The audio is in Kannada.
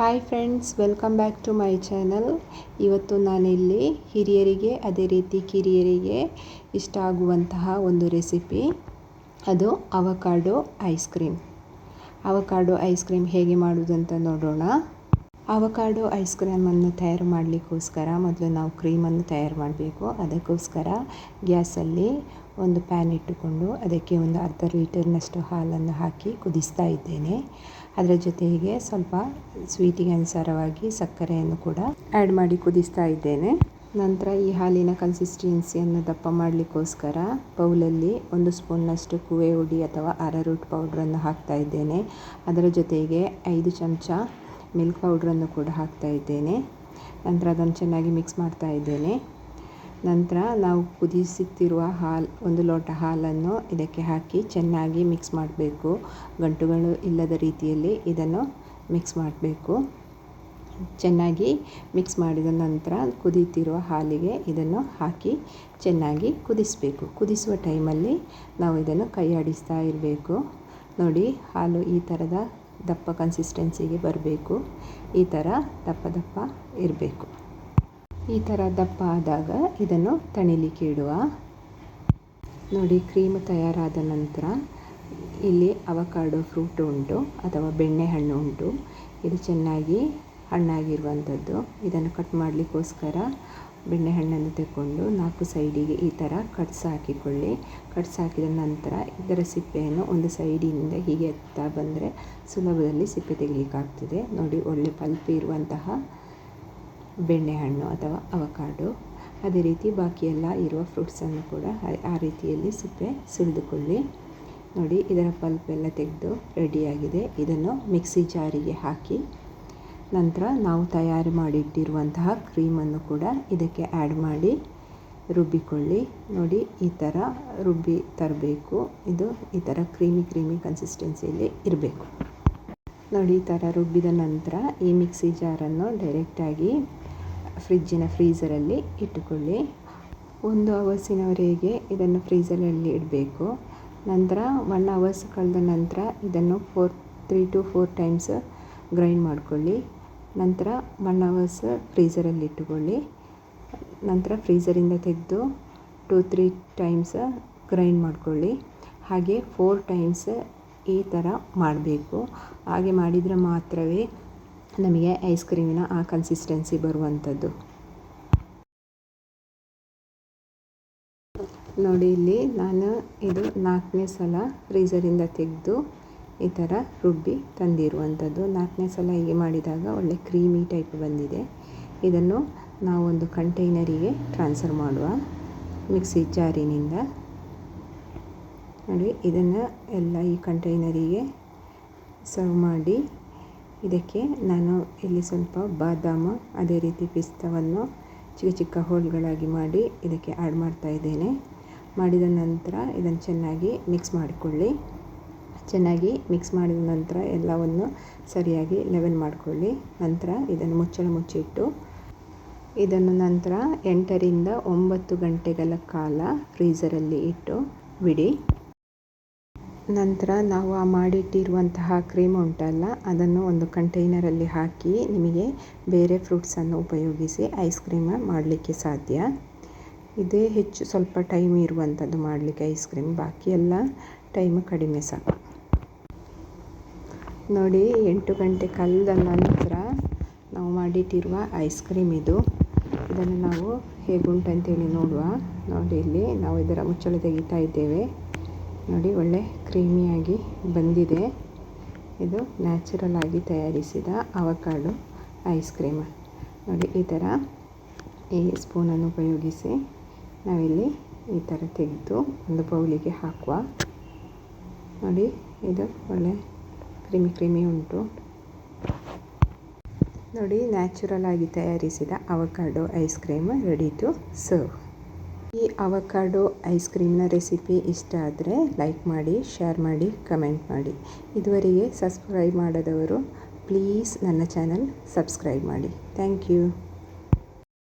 Hi friends welcome back to my channel ಇವತ್ತು ನಾನಿಲ್ಲಿ ಹಿರಿಯರಿಗೆ, ಅದೇ ರೀತಿ ಕಿರಿಯರಿಗೆ ಇಷ್ಟ ಆಗುವಂತಹ ಒಂದು ರೆಸಿಪಿ ಅದು avocado ice cream avocado ice cream ಹೇಗೆ ಮಾಡುವುದಂತ ನೋಡೋಣ. ಅವಕಾಡೋ ಐಸ್ ಕ್ರೀಮನ್ನು ತಯಾರು ಮಾಡಲಿಕ್ಕೋಸ್ಕರ ಮೊದಲು ನಾವು ಕ್ರೀಮನ್ನು ತಯಾರು ಮಾಡಬೇಕು. ಅದಕ್ಕೋಸ್ಕರ ಗ್ಯಾಸಲ್ಲಿ ಒಂದು ಪ್ಯಾನ್ ಇಟ್ಟುಕೊಂಡು ಅದಕ್ಕೆ ಒಂದು ಅರ್ಧ ಲೀಟರ್ನಷ್ಟು ಹಾಲನ್ನು ಹಾಕಿ ಕುದಿಸ್ತಾ ಇದ್ದೇನೆ. ಅದರ ಜೊತೆಗೆ ಸ್ವಲ್ಪ ಸ್ವೀಟಿಗೆ ಅನುಸಾರವಾಗಿ ಸಕ್ಕರೆಯನ್ನು ಕೂಡ ಆ್ಯಡ್ ಮಾಡಿ ಕುದಿಸ್ತಾ ಇದ್ದೇನೆ. ನಂತರ ಈ ಹಾಲಿನ ಕನ್ಸಿಸ್ಟೆನ್ಸಿಯನ್ನು ದಪ್ಪ ಮಾಡಲಿಕ್ಕೋಸ್ಕರ ಬೌಲಲ್ಲಿ ಒಂದು ಸ್ಪೂನ್ನಷ್ಟು ಕುವೆ ಹುಡಿ ಅಥವಾ ಅರರೂಟ್ ಪೌಡ್ರನ್ನು ಹಾಕ್ತಾ ಇದ್ದೇನೆ. ಅದರ ಜೊತೆಗೆ ಐದು ಚಮಚ ಮಿಲ್ಕ್ ಪೌಡ್ರನ್ನು ಕೂಡ ಹಾಕ್ತಾ ಇದ್ದೇನೆ. ನಂತರ ಅದನ್ನು ಚೆನ್ನಾಗಿ ಮಿಕ್ಸ್ ಮಾಡ್ತಾ ಇದ್ದೇನೆ. ನಂತರ ನಾವು ಕುದಿಸುತ್ತಿರುವ ಹಾಲು, ಒಂದು ಲೋಟ ಹಾಲನ್ನು ಇದಕ್ಕೆ ಹಾಕಿ ಚೆನ್ನಾಗಿ ಮಿಕ್ಸ್ ಮಾಡಬೇಕು. ಗಂಟುಗಳು ಇಲ್ಲದ ರೀತಿಯಲ್ಲಿ ಇದನ್ನು ಮಿಕ್ಸ್ ಮಾಡಬೇಕು. ಚೆನ್ನಾಗಿ ಮಿಕ್ಸ್ ಮಾಡಿದ ನಂತರ ಕುದೀತಿರುವ ಹಾಲಿಗೆ ಇದನ್ನು ಹಾಕಿ ಚೆನ್ನಾಗಿ ಕುದಿಸಬೇಕು. ಕುದಿಸುವ ಟೈಮಲ್ಲಿ ನಾವು ಇದನ್ನು ಕೈ ಆಡಿಸ್ತಾ ಇರಬೇಕು. ನೋಡಿ, ಹಾಲು ಈ ಥರದ ದಪ್ಪ ಕನ್ಸಿಸ್ಟೆನ್ಸಿಗೆ ಬರಬೇಕು. ಈ ಥರ ದಪ್ಪ ದಪ್ಪ ಇರಬೇಕು. ಈ ಥರ ದಪ್ಪ ಆದಾಗ ಇದನ್ನು ತಣಿಲಿಕ್ಕೆ ಇಡುವ. ನೋಡಿ ಕ್ರೀಮ್ ತಯಾರಾದ ನಂತರ ಇಲ್ಲಿ ಅವಕಾಡೋ ಫ್ರೂಟ್ ಉಂಟು ಅಥವಾ ಬೆಣ್ಣೆ ಹಣ್ಣು ಉಂಟು. ಇದು ಚೆನ್ನಾಗಿ ಹಣ್ಣಾಗಿರುವಂಥದ್ದು. ಇದನ್ನು ಕಟ್ ಮಾಡಲಿಕ್ಕೋಸ್ಕರ ಬೆಣ್ಣೆಹಣ್ಣನ್ನು ತೆಕ್ಕೊಂಡು ನಾಲ್ಕು ಸೈಡಿಗೆ ಈ ಥರ ಕಟ್ಸ್ ಹಾಕಿಕೊಳ್ಳಿ ಕಟ್ಸ್ ಹಾಕಿದ ನಂತರ ಇದರ ಸಿಪ್ಪೆಯನ್ನು ಒಂದು ಸೈಡಿನಿಂದ ಹೀಗೆ ಎತ್ತಾ ಬಂದರೆ ಸುಲಭದಲ್ಲಿ ಸಿಪ್ಪೆ ತೆಗಿಲಿಕ್ಕಾಗ್ತದೆ. ನೋಡಿ, ಒಳ್ಳೆ ಪಲ್ಪಿ ಇರುವಂತಹ ಬೆಣ್ಣೆಹಣ್ಣು ಅಥವಾ ಅವಕಾಡು. ಅದೇ ರೀತಿ ಬಾಕಿ ಎಲ್ಲ ಇರುವ ಫ್ರೂಟ್ಸನ್ನು ಕೂಡ ಆ ರೀತಿಯಲ್ಲಿ ಸಿಪ್ಪೆ ಸುಲಿದುಕೊಳ್ಳಿ. ನೋಡಿ, ಇದರ ಪಲ್ಪ್ ಎಲ್ಲ ತೆಗೆದು ರೆಡಿಯಾಗಿದೆ. ಇದನ್ನು ಮಿಕ್ಸಿ ಜಾರಿಗೆ ಹಾಕಿ ನಂತರ ನಾವು ತಯಾರಿ ಮಾಡಿಟ್ಟಿರುವಂತಹ ಕ್ರೀಮನ್ನು ಕೂಡ ಇದಕ್ಕೆ ಆ್ಯಡ್ ಮಾಡಿ ರುಬ್ಬಿಕೊಳ್ಳಿ. ನೋಡಿ, ಈ ಥರ ರುಬ್ಬಿ ತರಬೇಕು. ಇದು ಈ ಥರ ಕ್ರೀಮಿ ಕ್ರೀಮಿ ಕನ್ಸಿಸ್ಟೆನ್ಸಿಯಲ್ಲಿ ಇರಬೇಕು. ನೋಡಿ, ಈ ಥರ ರುಬ್ಬಿದ ನಂತರ ಈ ಮಿಕ್ಸಿ ಜಾರನ್ನು ಡೈರೆಕ್ಟಾಗಿ ಫ್ರಿಜ್ಜಿನ ಫ್ರೀಸರಲ್ಲಿ ಇಟ್ಟುಕೊಳ್ಳಿ. ಒಂದು ಅವರ್ಸಿನವರೆಗೆ ಇದನ್ನು ಫ್ರೀಸರಲ್ಲಿ ಇಡಬೇಕು. ನಂತರ ಒನ್ ಅವರ್ಸ್ ಕಳೆದ ನಂತರ ಇದನ್ನು four three to four times grind ಮಾಡಿಕೊಳ್ಳಿ. ನಂತರ ಒನ್ ಅವರ್ಸ್ ಫ್ರೀಝರಲ್ಲಿ ಇಟ್ಟುಕೊಳ್ಳಿ. ನಂತರ ಫ್ರೀಝರಿಂದ ತೆಗೆದು ಟು ತ್ರೀ ಟೈಮ್ಸ್ ಗ್ರೈಂಡ್ ಮಾಡಿಕೊಳ್ಳಿ. ಹಾಗೆ ಫೋರ್ ಟೈಮ್ಸ್ ಈ ಥರ ಮಾಡಬೇಕು. ಹಾಗೆ ಮಾಡಿದರೆ ಮಾತ್ರವೇ ನಮಗೆ ಐಸ್ ಕ್ರೀಮಿನ ಆ ಕನ್ಸಿಸ್ಟೆನ್ಸಿ ಬರುವಂಥದ್ದು. ನೋಡಿ ಇಲ್ಲಿ ನಾನು ಇದು ನಾಲ್ಕನೇ ಸಲ ಫ್ರೀಝರಿಂದ ತೆಗೆದು ಈ ಥರ ರುಬ್ಬಿ ತಂದಿರುವಂಥದ್ದು. ನಾಲ್ಕನೇ ಸಲ ಹೀಗೆ ಮಾಡಿದಾಗ ಒಳ್ಳೆ ಕ್ರೀಮಿ ಟೈಪ್ ಬಂದಿದೆ. ಇದನ್ನು ನಾವು ಒಂದು ಕಂಟೈನರಿಗೆ ಟ್ರಾನ್ಸ್ಫರ್ ಮಾಡುವ ಮಿಕ್ಸಿ ಜಾರಿನಿಂದ. ನೋಡಿ, ಇದನ್ನು ಎಲ್ಲ ಈ ಕಂಟೈನರಿಗೆ ಸರ್ವ್ ಮಾಡಿ. ಇದಕ್ಕೆ ನಾನು ಇಲ್ಲಿ ಸ್ವಲ್ಪ ಬಾದಾಮ, ಅದೇ ರೀತಿ ಪಿಸ್ತವನ್ನು ಚಿಕ್ಕ ಚಿಕ್ಕ ಹೋಲ್ಗಳಾಗಿ ಮಾಡಿ ಇದಕ್ಕೆ ಆ್ಯಡ್ ಮಾಡ್ತಾ ಇದ್ದೇನೆ. ಮಾಡಿದ ನಂತರ ಇದನ್ನು ಚೆನ್ನಾಗಿ ಮಿಕ್ಸ್ ಮಾಡಿಕೊಳ್ಳಿ. ಚೆನ್ನಾಗಿ ಮಿಕ್ಸ್ ಮಾಡಿದ ನಂತರ ಎಲ್ಲವನ್ನು ಸರಿಯಾಗಿ ಲೆವೆನ್ ಮಾಡಿಕೊಳ್ಳಿ. ನಂತರ ಇದನ್ನು ಮುಚ್ಚಳ ಮುಚ್ಚಿಟ್ಟು, ಇದನ್ನು ನಂತರ ಎಂಟರಿಂದ ಒಂಬತ್ತು ಗಂಟೆಗಳ ಕಾಲ ಫ್ರೀಝರಲ್ಲಿ ಇಟ್ಟು ಬಿಡಿ. ನಂತರ ನಾವು ಆ ಮಾಡಿಟ್ಟಿರುವಂತಹ ಕ್ರೀಮ್ ಉಂಟಲ್ಲ, ಅದನ್ನು ಒಂದು ಕಂಟೈನರಲ್ಲಿ ಹಾಕಿ ನಿಮಗೆ ಬೇರೆ ಫ್ರೂಟ್ಸನ್ನು ಉಪಯೋಗಿಸಿ ಐಸ್ ಕ್ರೀಮ್ ಮಾಡಲಿಕ್ಕೆ ಸಾಧ್ಯ. ಇದೇ ಹೆಚ್ಚು ಸ್ವಲ್ಪ ಟೈಮ್ ಇರುವಂಥದ್ದು ಮಾಡಲಿಕ್ಕೆ ಐಸ್ ಕ್ರೀಮ್ ಬಾಕಿ ಎಲ್ಲ ಟೈಮ್ ಕಡಿಮೆ ಸಾಕು. ನೋಡಿ, ಎಂಟು ಗಂಟೆ ಕಳೆದ ನಂತರ ನಾವು ಮಾಡಿಟ್ಟಿರುವ ಐಸ್ ಕ್ರೀಮ್ ಇದು. ಇದನ್ನು ನಾವು ಹೇಗುಂಟಂತೇಳಿ ನೋಡುವ. ನೋಡಿ ಇಲ್ಲಿ ನಾವು ಇದರ ಮುಚ್ಚಳ ತೆಗಿತಾ ಇದ್ದೇವೆ. ನೋಡಿ, ಒಳ್ಳೆ ಕ್ರೀಮಿಯಾಗಿ ಬಂದಿದೆ. ಇದು ನ್ಯಾಚುರಲ್ ಆಗಿ ತಯಾರಿಸಿದ ಅವಕಾಡು ಐಸ್ ಕ್ರೀಮ್ ನೋಡಿ, ಈ ಥರ ಈ ಸ್ಪೂನನ್ನು ಉಪಯೋಗಿಸಿ ನಾವಿಲ್ಲಿ ಈ ಥರ ತೆಗೆದು ಒಂದು ಬೌಲಿಗೆ ಹಾಕುವ. ನೋಡಿ, ಇದು ಒಳ್ಳೆ ಕ್ರಿಮಿ ಕ್ರಿಮಿ ಉಂಟು. ನೋಡಿ, ನ್ಯಾಚುರಲ್ ಆಗಿ ತಯಾರಿಸಿದ avocado ice cream ready to serve ಈ ಅವಕಾಡೋ ಐಸ್ ಕ್ರೀಮ್ನ ರೆಸಿಪಿ ಇಷ್ಟ ಆದರೆ ಲೈಕ್ ಮಾಡಿ ಶೇರ್ ಮಾಡಿ ಕಮೆಂಟ್ ಮಾಡಿ. ಇದುವರೆಗೆ ಸಬ್ಸ್ಕ್ರೈಬ್ ಮಾಡದವರು ಪ್ಲೀಸ್ ನನ್ನ ಚಾನಲ್ ಸಬ್ಸ್ಕ್ರೈಬ್ ಮಾಡಿ. Thank you